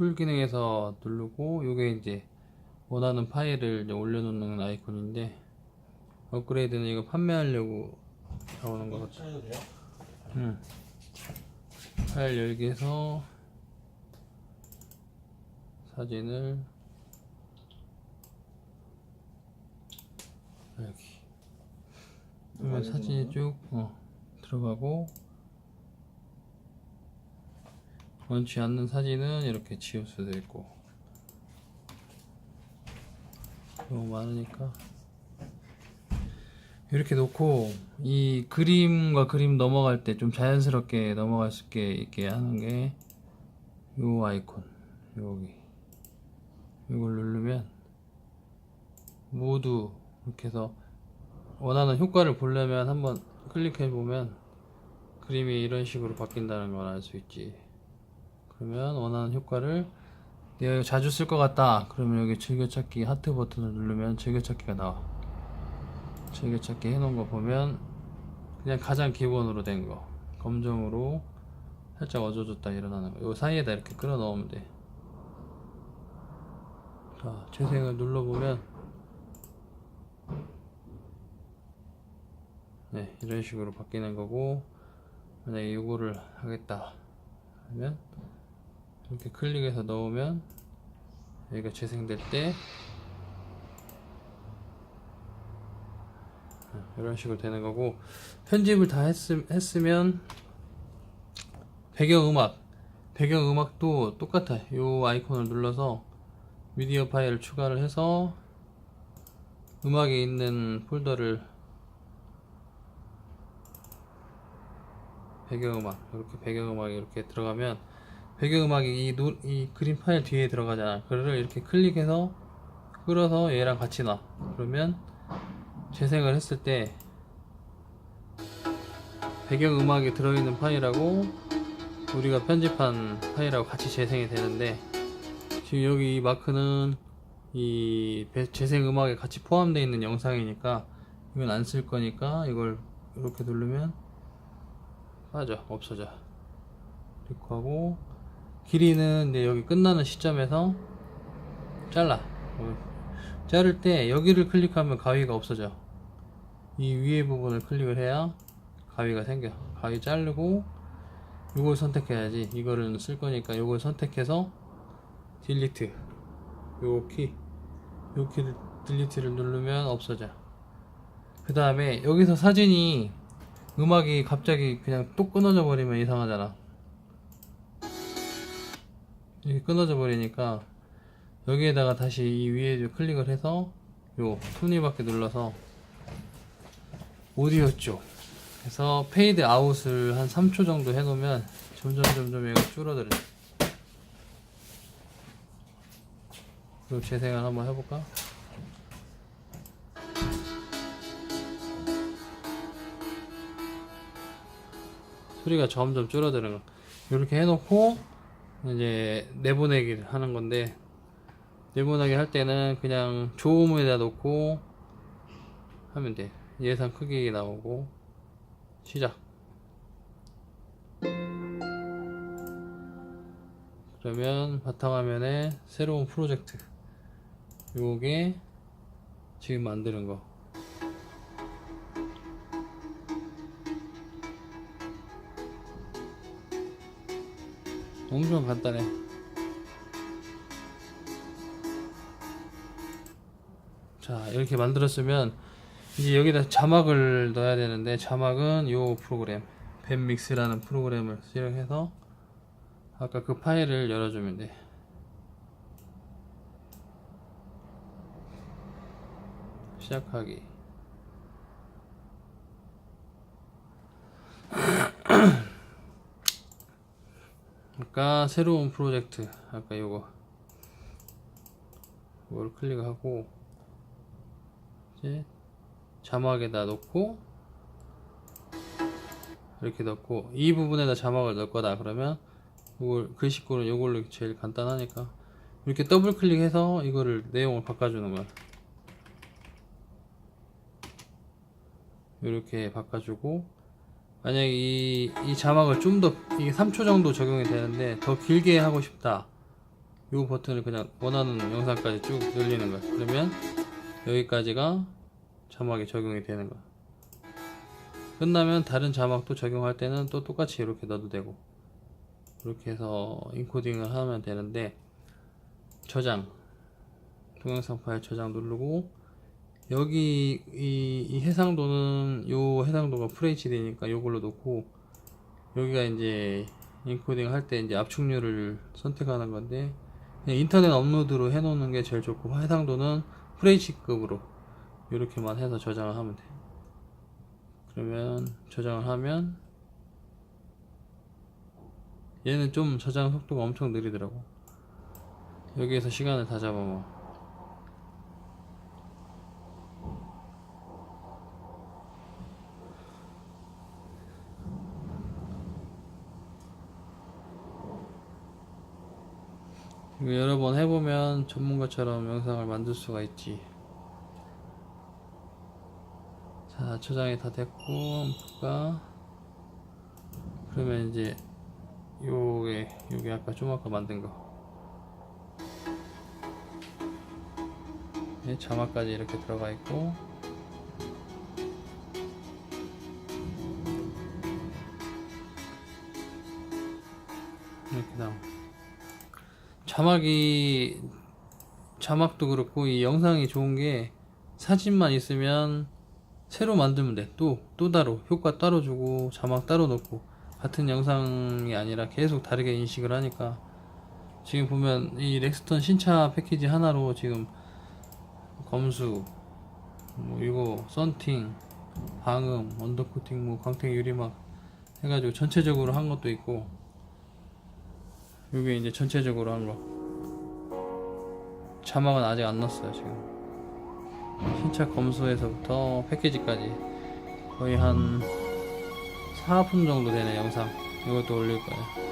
풀 기능에서 누르고 요게 이제 원하는 파일을 이제 올려놓는 아이콘인데 업그레이드는 이거 판매하려고 나오는 거 같아. 응. 파일 열기에서 사진을 여기 그러면 사진이 쭉 어, 들어가고 원치 않는 사진은 이렇게 지울 수도 있고. 너무 많으니까. 이렇게 놓고 이 그림과 그림 넘어갈 때 좀 자연스럽게 넘어갈 수 있게, 있게 하는 게 요 아이콘 여기. 이걸 누르면 모두 이렇게 해서 원하는 효과를 보려면 한번 클릭해 보면 그림이 이런 식으로 바뀐다는 걸 알 수 있지 그러면 원하는 효과를 내가 자주 쓸 것 같다. 그러면 여기 즐겨찾기 하트 버튼을 누르면 즐겨찾기가 나와. 즐겨찾기 해놓은 거 보면 그냥 가장 기본으로 된 거. 검정으로 살짝 어져줬다 일어나는 거. 요 사이에다 이렇게 끌어 넣으면 돼. 자, 재생을 눌러보면 네 이런 식으로 바뀌는 거고 만약에 이거를 하겠다 하면 이렇게 클릭해서 넣으면 여기가 재생될 때 이런 식으로 되는 거고 편집을 다 했음, 했으면 배경음악 배경음악도 똑같아 요. 아이콘을 눌러서 미디어 파일을 추가를 해서 음악이 있는 폴더를 배경음악 이렇게 배경음악이 이렇게 들어가면 배경음악이 이, 노, 이 그림 파일 뒤에 들어가잖아. 그거를 이렇게 클릭해서 끌어서 얘랑 같이 놔. 그러면 재생을 했을 때 배경음악이 들어있는 파일하고 우리가 편집한 파일하고 같이 재생이 되는데 지금 여기 이 마크는 이 배- 재생 음악에 같이 포함되어 있는 영상이니까 이건 안 쓸 거니까 이걸 이렇게 누르면 빠져 없어져. 이렇게 하고 길이는 이제 여기 끝나는 시점에서 잘라. 어, 자를 때 여기를 클릭하면 가위가 없어져. 이 위에 부분을 클릭을 해야 가위가 생겨. 가위 자르고 이걸 선택해야지. 이거를 쓸 거니까 이걸 선택해서 딜리트 요키 요키 딜리트를 누르면 없어져. 그 다음에 여기서 사진이 음악이 갑자기 그냥 또 끊어져 버리면 이상하잖아 이렇게 끊어져 버리니까 여기에다가 다시 이 위에 클릭을 해서 요 톱니바퀴 눌러서 오디오 쪽. 그래서 페이드 아웃을 한 3초 정도 해놓으면 점점 점점 얘가 줄어들어 그리고 재생을 한번 해볼까? 소리가 점점 줄어드는 거. 이렇게 해놓고 이제 내보내기를 하는 건데 내보내기 할 때는 그냥 조음에다 놓고 하면 돼. 예상 크기 나오고. 시작. 그러면 바탕화면에 새로운 프로젝트. 요게 지금 만드는 거 엄청 간단해. 자 이렇게 만들었으면 이제 여기다 자막을 넣어야 되는데 자막은 요 프로그램 밴믹스라는 프로그램을 사용해서 아까 그 파일을 열어주면 돼. 시작하기 아까 새로운 프로젝트 아까 요거. 이걸 클릭하고 이제 자막에다 넣고 이렇게 넣고 이 부분에다 자막을 넣을 거다 그러면 이걸 글씨꼴은 이걸로 제일 간단하니까 이렇게 더블 클릭해서 이거를 내용을 바꿔주는 거야. 이렇게 바꿔주고 만약에 이, 이 자막을 좀 더 이게 3초 정도 적용이 되는데 더 길게 하고 싶다 요 버튼을 그냥 원하는 영상까지 쭉 늘리는 거야. 그러면 여기까지가 자막이 적용이 되는 거야. 끝나면 다른 자막도 적용할 때는 또 똑같이 이렇게 넣어도 되고 이렇게 해서 인코딩을 하면 되는데 저장 동영상 파일 저장 누르고 여기 이, 이 해상도는 요 해상도가 FHD니까 요걸로 놓고 여기가 이제 인코딩 할 때 이제 압축률을 선택하는 건데 인터넷 업로드로 해 놓는 게 제일 좋고 해상도는 FHD급으로 이렇게만 해서 저장을 하면 돼. 그러면 저장을 하면 얘는 좀 저장 속도가 엄청 느리더라고. 여기에서 시간을 다 잡아먹어. 여러 번 해보면 전문가처럼 영상을 만들 수가 있지. 자, 저장이 다 됐고, 볼까? 그러면 이제, 요게, 요게 아까 좀 아까 만든 거. 네, 자막까지 이렇게 들어가 있고, 자막이 자막도 그렇고 이 영상이 좋은 게 사진만 있으면 새로 만들면 돼. 또, 또 따로, 효과 따로 주고, 자막 따로 넣고, 같은 영상이 아니라 계속 다르게 인식을 하니까, 지금 보면 이 렉스턴 신차 패키지 하나로 지금 검수, 뭐 이거 썬팅, 방음, 언더코팅, 뭐 광택 유리막 해가지고 전체적으로 한 것도 있고, 이게 이제 전체적으로 한 거. 자막은 아직 안 넣었어요, 지금. 신차 검수에서부터 패키지까지 거의 한 4분 정도 되는 영상 이것도 올릴 거예요.